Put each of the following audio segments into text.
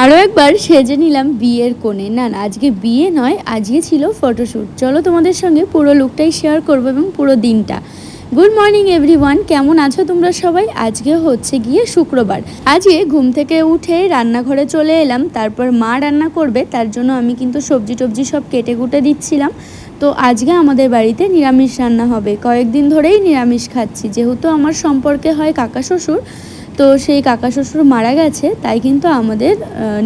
আরও একবার সেজে নিলাম বিয়ের কোণে। না না, আজকে বিয়ে নয়, আজকে ছিল ফটোশ্যুট চলো তোমাদের সঙ্গে পুরো লুকটাই শেয়ার করব এবং পুরো দিনটা। গুড মর্নিং এভরিওয়ান কেমন আছো তোমরা সবাই? আজকে হচ্ছে গিয়ে শুক্রবার। আজকে ঘুম থেকে উঠে রান্নাঘরে চলে এলাম, তারপর মা রান্না করবে, তার জন্য আমি কিন্তু সবজি টবজি সব কেটে কুটে দিচ্ছিলাম। তো আজকে আমাদের বাড়িতে নিরামিষ রান্না হবে। কয়েকদিন ধরেই নিরামিষ খাচ্ছি, যেহেতু আমার সম্পর্কে হয় কাকা শ্বশুর তো সেই কাকা শ্বশুর মারা গেছে, তাই কিন্তু আমাদের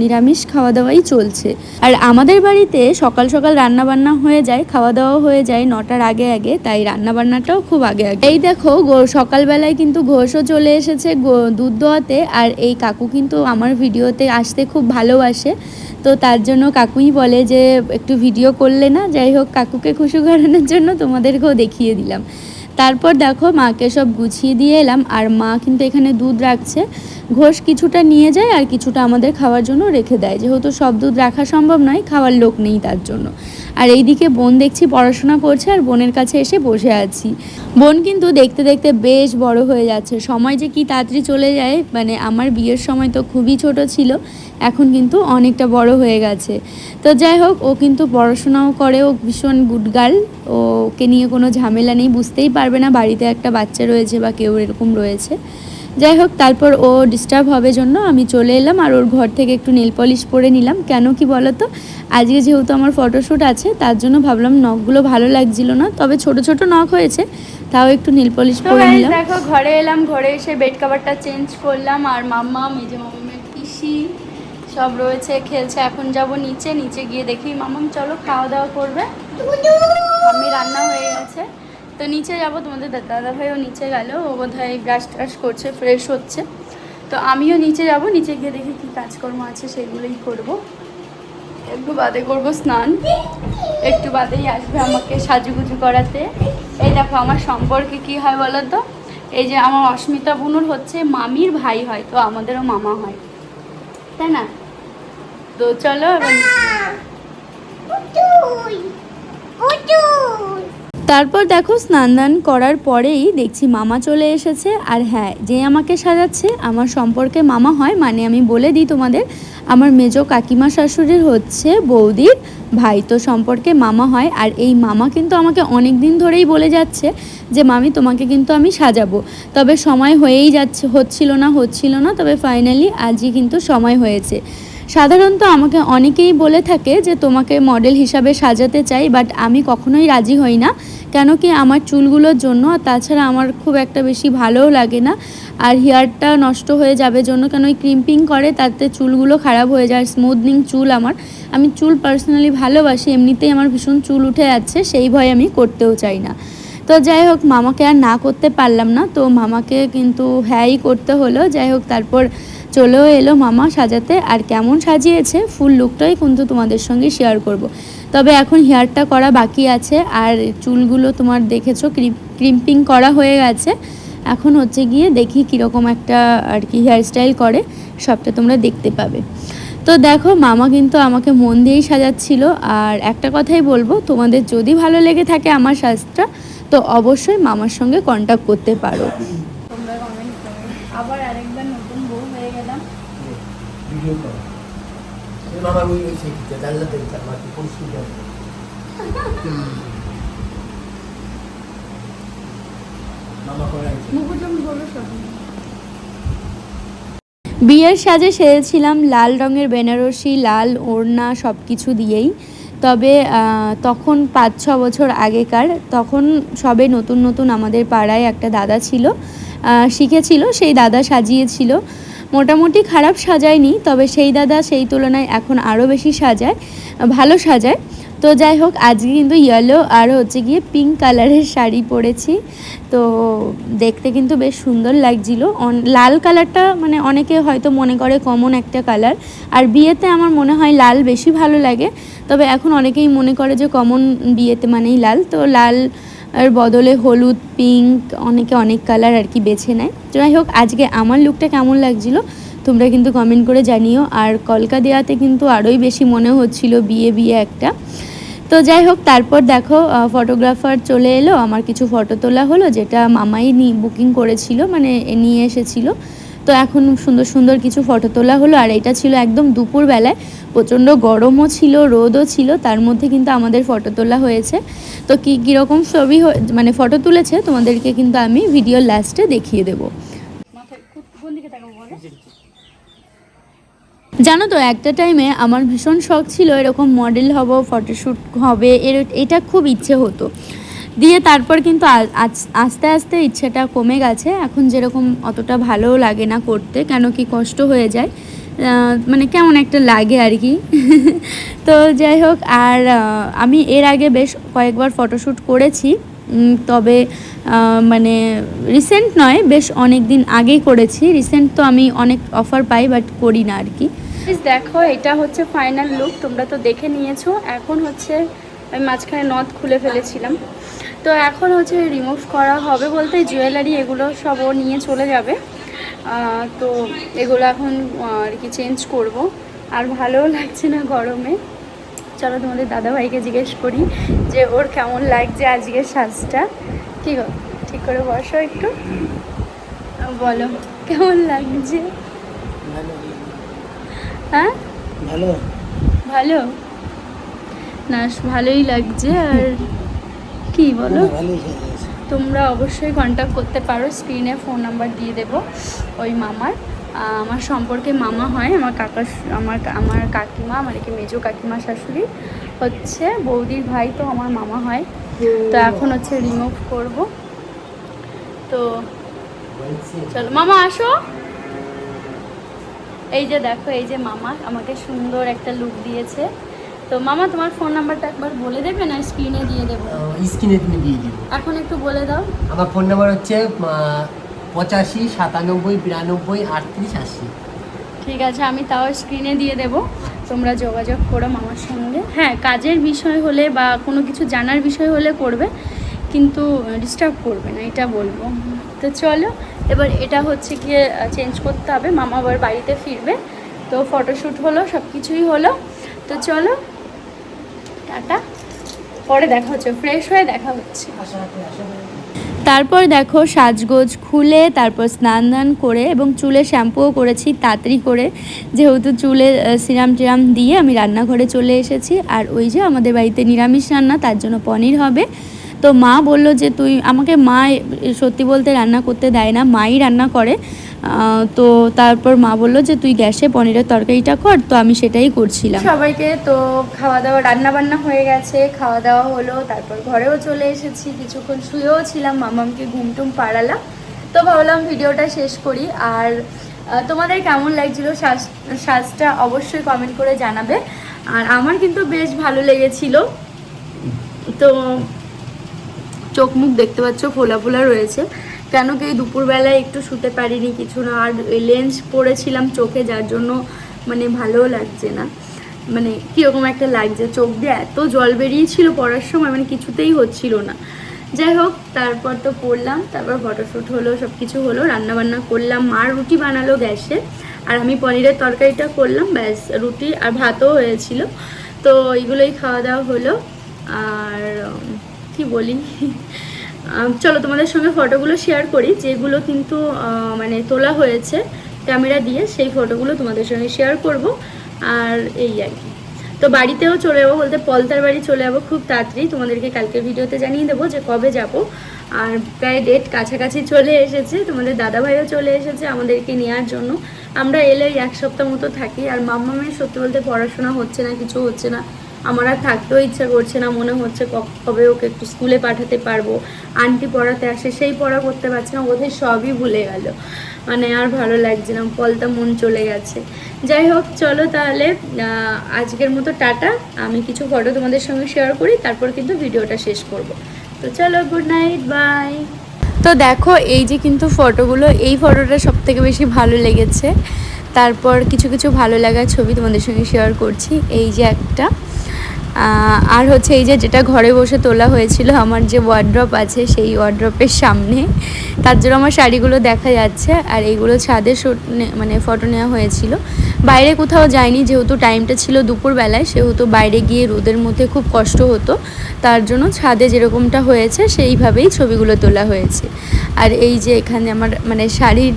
নিরামিষ খাওয়া দাওয়াই চলছে। আর আমাদের বাড়িতে সকাল সকাল রান্না বান্না হয়ে যায় খাওয়া দাওয়া হয়ে যায় নটার আগে আগে, তাই রান্না বান্নাটাও খুব আগে আগে। এই দেখো সকালবেলায় কিন্তু ঘোষও চলে এসেছে দুধ দোয়াতে, আর এই কাকু কিন্তু আমার ভিডিওতে আসতে খুব ভালোবাসে। তো তার জন্য কাকুই বলে যে, একটু ভিডিও করলে না? যাই হোক, কাকুকে খুশি করানোর জন্য তোমাদেরকেও দেখিয়ে দিলাম। তারপর দেখো মাকে সব গুছিয়ে দিয়ে এলাম, আর মা কিন্তু এখানে দুধ রাখছে। ঘোষ কিছুটা নিয়ে যায় আর কিছুটা আমাদের খাওয়ার জন্য রেখে দেয়। যেহেতু সব দুধ রাখা সম্ভব নয়, খাওয়ার লোক নেই তার জন্য। আর এইদিকে বোন দেখছি পড়াশোনা করছে আর বোনের কাছে এসে বসে আছি। বোন কিন্তু দেখতে দেখতে বেশ বড় হয়ে যাচ্ছে। সময় যে কি তাড়াতাড়ি চলে যায় মানে আমার বিয়ের সময় তো খুবই ছোট ছিল, এখন কিন্তু অনেকটা বড় হয়ে গেছে। তো যাই হোক, ও কিন্তু পড়াশোনাও করে, ও ভীষণ গুড গার্ল ওকে নিয়ে কোনো ঝামেলা নেই, বুঝতেই পারবে না বাড়িতে একটা বাচ্চা রয়েছে বা কেউ এরকম রয়েছে। যাই হোক তারপর ও ডিস্টার্ব হবে জন্য আমি চলে এলাম আর ওর ঘর থেকে একটু নেল পলিশ পরে নিলাম। কেন কি বলো তো আজকে যেহেতু আমার ফটোশ্যুট আছে তার জন্য ভাবলাম নখগুলো ভালো লাগছিল না তবে ছোট ছোট নখ হয়েছে তাও একটু নীল পলিশ পরে নিলাম। দেখো ঘরে এলাম ঘরে এসে বেড কভারটা চেঞ্জ করলাম আর মাম্মা মেজে মামামের পিসি সব রয়েছে খেলছে। এখন যাব নিচে নিচে গিয়ে দেখি। মামাম চলো খাওয়া দাওয়া করবে। আমি রান্না হয়ে গেছে। তো নিচে যাব তোমাদের দাদা ভাইও নিচে গেল, ও বোধ হয় ব্রাশ ট্রাশ করছে ফ্রেশ হচ্ছে। তো আমিও নিচে যাব, নিচে গিয়ে দেখি কী কাজকর্ম আছে, সেগুলোই করব। একটু বাদে করব স্নান। একটু বাদেই আসবে আমাকে সাজুগুজু করাতে। এই দেখো, আমার সম্পর্কে কি হয় বলো তো? এই যে আমার অস্মিতা বুনুর হচ্ছে, মামির ভাই হয়, তো আমাদেরও মামা হয়। তাই না? তো চলো এবার তারপর দেখো স্নান দান করার পরেই দেখছি মামা চলে এসেছে। আর হ্যাঁ যে আমাকে সাজাচ্ছে, আমার সম্পর্কে মামা হয় মানে আমি বলে দিই তোমাদের, আমার মেজো কাকিমা শাশুড়ির হচ্ছে বৌদির ভাই তো সম্পর্কে মামা হয়। আর এই মামা কিন্তু আমাকে অনেক দিন ধরেই বলে যাচ্ছে যে, মামি, তোমাকে কিন্তু আমি সাজাবো। তবে সময় হয়েই যাচ্ছে, হচ্ছিল না হচ্ছিল না, তবে ফাইনালি আজই কিন্তু সময় হয়েছে। সাধারণত আমাকে অনেকেই বলে থাকে যে, তোমাকে মডেল হিসাবে সাজাতে চাই বাট আমি কখনোই রাজি হই না। কেন কি আমার চুলগুলোর জন্য, আর তাছাড়া আমার খুব একটা বেশি ভালোও লাগে না। আর হেয়ারটা নষ্ট হয়ে যাবে জন্য কেন ওই ক্রিম্পিং করে, তাতে চুলগুলো খারাপ হয়ে যায় স্মুথনিং চুল আমার। আমি চুল পার্সোনালি ভালোবাসি, এমনিতেই আমার ভীষণ চুল উঠে যাচ্ছে, সেই ভয় আমি করতেও চাই না। তো যাই হোক, মামাকে আর না করতে পারলাম না। তো মামাকে কিন্তু হ্যাঁই করতে হলো। যাই হোক, তারপর চলেও এলো মামা সাজাতে। আর কেমন সাজিয়েছে, ফুল লুকটাই কিন্তু তোমাদের সঙ্গে শেয়ার করব। তবে এখন হেয়ারটা করা বাকি আছে, আর চুলগুলো তোমার দেখেছ ক্রিম্পিং করা হয়ে গেছে। এখন হচ্ছে গিয়ে দেখি কীরকম একটা আর কি হেয়ারস্টাইল করে, সবটা তোমরা দেখতে পাবে। তো দেখো, মামা কিন্তু আমাকে মন দিয়েই সাজাচ্ছিল। আর একটা কথাই বলব, তোমাদের যদি ভালো লেগে থাকে আমার সাজটা তো অবশ্যই মামার সঙ্গে কন্ট্যাক্ট করতে পারো তোমরা কমেন্ট করো আবার আরেকবার নতুন বউ হয়ে গেলাম ভিডিও ওই জানলা তার আনছে বিয়ের সাজে সেজেছিলাম লাল রঙের বেনারসি, লাল ওড়না সব কিছু দিয়েই। তবে তখন পাঁচ, ছ বছর আগেকার, তখন সবে নতুন নতুন আমাদের পাড়ায় একটা দাদা ছিল। শিখেছিল, সেই দাদা সাজিয়েছিল। মোটামুটি খারাপ সাজায়নি, তবে সেই দাদা সেই তুলনায় এখন আরও বেশি সাজায়, ভালো সাজায়। তো যাই হোক, আজকে কিন্তু ইয়েলো আর হচ্ছে গিয়ে পিঙ্ক কালারের শাড়ি পরেছি। তো দেখতে কিন্তু বেশ সুন্দর লাগছিল। লাল কালারটা মানে অনেকে হয়তো মনে করে কমন একটা কালার আর বিয়েতে আমার মনে হয় লাল বেশি ভালো লাগে, তবে এখন অনেকেই মনে করে যে কমন বিয়েতে মানেই লাল। তো লাল আর বদলে হলুদ পিঙ্ক অনেকে অনেক কালার আর কি বেছে নেয়। যাই হোক, আজকে আমার লুকটা কেমন লাগছিল, তোমরা কিন্তু কমেন্ট করে জানিও। আর কলকা দেওয়াতে কিন্তু আরোই বেশি মনে হচ্ছিল বিয়ে বিয়ে একটা। তো যাই হোক, তারপর দেখো ফটোগ্রাফার চলে এলো। আমার কিছু ফটো তোলা হলো, যেটা মামাই বুকিং করেছিল মানে নিয়ে এসেছিল। তো এখন সুন্দর সুন্দর কিছু ফটো তোলা হলো। আর এটা ছিল একদম দুপুরবেলায়। প্রচণ্ড গরমও ছিল রোদও ছিল তার মধ্যে কিন্তু আমাদের ফটো তোলা হয়েছে। তো কী কীরকম ছবি হয়ে- মানে ফটো তুলেছে তোমাদেরকে কিন্তু আমি ভিডিও লাস্টে দেখিয়ে দেবো। জানো তো একটা টাইমে আমার ভীষণ শখ ছিল এরকম মডেল হব ফটোশ্যুট হবে এর এটা খুব ইচ্ছে হতো। দিয়ে তারপর কিন্তু আস্তে আস্তে ইচ্ছেটা কমে গেছে। এখন যেরকম অতটা ভালো লাগে না করতে, কেন কি কষ্ট হয়ে যায়। মানে কেমন একটা লাগে আর কি। তো যাই হোক, আর আমি এর আগে বেশ কয়েকবার ফটোশ্যুট করেছি। তবে মানে রিসেন্ট নয়, বেশ অনেক দিন আগেই করেছি। রিসেন্ট তো আমি অনেক অফার পাই, বাট করি না আর কি। দেখো, এটা হচ্ছে ফাইনাল লুক, তোমরা তো দেখে নিয়েছো। এখন হচ্ছে আমি মাঝখানে নথ খুলে ফেলেছিলাম। তো এখন হচ্ছে রিমুভ করা হবে বলতে জুয়েলারি এগুলো সব ও নিয়ে চলে যাবে। তো এগুলো এখন আর কি চেঞ্জ করব। আর ভালোও লাগছে না গরমে। চলো তোমাদের দাদাভাইকে জিজ্ঞেস করি যে ওর কেমন লাগছে আজকের সাজটা। কি গো ঠিক করে বসো একটু। বলো কেমন লাগছে? হ্যাঁ? ভালো। ভালো? না ভালোই লাগছে আর কি বলো? তোমরা অবশ্যই কন্ট্যাক্ট করতে পারো স্ক্রিনে ফোন নাম্বার দিয়ে দেবো ওই মামার। আমার সম্পর্কে মামা হয় আমার কাকা আমার আমার কাকিমা মানে কি মেজো কাকিমা শাশুড়ি হচ্ছে বৌদির ভাই তো আমার মামা হয়। তো এখন হচ্ছে রিমুভ করব। তো চলো মামা আসো। এই যে দেখো এই যে মামা আমাকে সুন্দর একটা লুক দিয়েছে। তো মামা তোমার ফোন নাম্বারটা একবার বলে দেবে না স্ক্রিনে দিয়ে দেবো? স্ক্রিনে তুমি দিয়ে দিও এখন একটু বলে দাও। আমার ফোন নাম্বার হচ্ছে পঁচাশি সাতানব্বই বিরানব্বই আটত্রিশ আশি। ঠিক আছে আমি তাও স্ক্রিনে দিয়ে দেব। তোমরা যোগাযোগ করো মামার সঙ্গে। হ্যাঁ কাজের বিষয় হলে বা কোনো কিছু জানার বিষয় হলে করবে কিন্তু ডিস্টার্ব করবে না এটা বলব। তো চলো এবার এটা হচ্ছে গিয়ে চেঞ্জ করতে হবে। মামা আবার বাড়িতে ফিরবে। তো ফটোশ্যুট হলো সব কিছুই হলো। তো চলো টাটা। পরে দেখা হচ্ছে ফ্রেশ হয়ে দেখা হচ্ছে। তারপর দেখো সাজগোজ খুলে, তারপর স্নান দান করে এবং চুলে শ্যাম্পুও করেছি, তাড়াতাড়ি করে। যেহেতু চুলে সিরাম টিরাম দিয়ে আমি রান্নাঘরে চলে এসেছি। আর ওই যে আমাদের বাড়িতে নিরামিষ রান্না, তার জন্য পনির হবে। তো মা বলল যে, তুই আমাকে মা সত্যি বলতে রান্না করতে দেয় না, মাই রান্না করে। তো তারপর মা বলল যে, তুই গ্যাসে পনিরের তরকারিটা কর। তো আমি সেটাই করছিলাম। সবাইকে তো খাওয়া দাওয়া রান্না বান্না হয়ে গেছে খাওয়া দাওয়া হলো, তারপর ঘরেও চলে এসেছি, কিছুক্ষণ শুয়েও ছিলাম, মামামকে ঘুম টুম পাড়ালাম। তো ভাবলাম ভিডিওটা শেষ করি, আর তোমাদের কেমন লাগছিল শ্বাস শ্বাসটা অবশ্যই কমেন্ট করে জানাবে। আর আমার কিন্তু বেশ ভালো লেগেছিল। তো চোখ মুখ দেখতে পাচ্ছ, ফোলা ফোলা রয়েছে। কেন কি দুপুরবেলায় একটু শুতে পারিনি, কিছু না। আর লেন্স পরেছিলাম চোখে, যার জন্য মানে ভালোও লাগছে না। মানে কীরকম একটা লাগছে, চোখ দিয়ে এত জল বেরিয়েছিল পড়ার সময় মানে কিছুতেই হচ্ছিল না। যাই হোক, তারপর তো পড়লাম, তারপর ফটোশ্যুট হলো সব কিছু হলো রান্না বান্না করলাম, মা রুটি বানালো গ্যাসে, আর আমি পনিরের তরকারিটা করলাম, ব্যাস, রুটি আর ভাতও হয়েছিল। তো এইগুলোই খাওয়া দাওয়া হলো, আর কি বলি চলো তোমাদের সঙ্গে ফটোগুলো শেয়ার করি, যেগুলো কিন্তু মানে তোলা হয়েছে ক্যামেরা দিয়ে, সেই ফটোগুলো তোমাদের সঙ্গে শেয়ার করব। আর এই আর কি। তো বাড়িতেও চলে যাব বলতে, পলতার বাড়ি চলে যাব খুব তাড়াতাড়ি। তোমাদেরকে কালকের ভিডিওতে জানিয়ে দেবো যে কবে যাব। আর প্রায় ডেট কাছাকাছি চলে এসেছে, তোমাদের দাদাভাইও চলে এসেছে আমাদেরকে নেওয়ার জন্য। আমরা এলে এক সপ্তাহ মতো থাকি। আর মাম্মামের সত্যি বলতে পড়াশোনা হচ্ছে না, কিছু হচ্ছে না। আমার আর থাকতেও ইচ্ছা করছে না, মনে হচ্ছে কবে ওকে একটু স্কুলে পাঠাতে পারব। আন্টি পড়াতে আসে, সেই পড়া করতে পারছে না, বোধহয় সবই ভুলে গেল। মানে আর ভালো লাগছে না, পলতা মন চলে গেছে। যাই হোক, চলো তাহলে আজকের মতো টাটা। আমি কিছু ফটো তোমাদের সঙ্গে শেয়ার করি, তারপর কিন্তু ভিডিওটা শেষ করব। তো চলো গুড নাইট বাই তো দেখো, এই যে কিন্তু ফটোগুলো এই ফটোটা সব থেকে বেশি ভালো লেগেছে। তারপর কিছু কিছু ভালো লাগার ছবি তোমাদের সঙ্গে শেয়ার করছি। এই যে একটা। আর হচ্ছে এই যে যেটা ঘরে বসে তোলা হয়েছিল, আমার যে ওয়ার্ড্রপ আছে সেই ওয়ার্ড্রপের সামনে, তার জন্য আমার শাড়িগুলো দেখা যাচ্ছে আর এইগুলো ছাদে নে- মানে ফটো নেওয়া হয়েছিল। বাইরে কোথাও যায়নি যেহেতু টাইমটা ছিল দুপুরবেলায়, সেহেতু বাইরে গিয়ে রোদের মধ্যে খুব কষ্ট হতো, তার জন্য ছাদে যেরকমটা হয়েছে সেইভাবেই ছবিগুলো তোলা হয়েছে। আর এই যে এখানে আমার মানে শাড়ির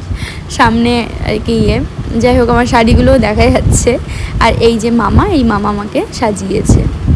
সামনে আর কি ইয়ে যাই হোক আমার শাড়িগুলোও দেখা যাচ্ছে। আর এই যে মামা, এই মামা আমাকে সাজিয়েছে।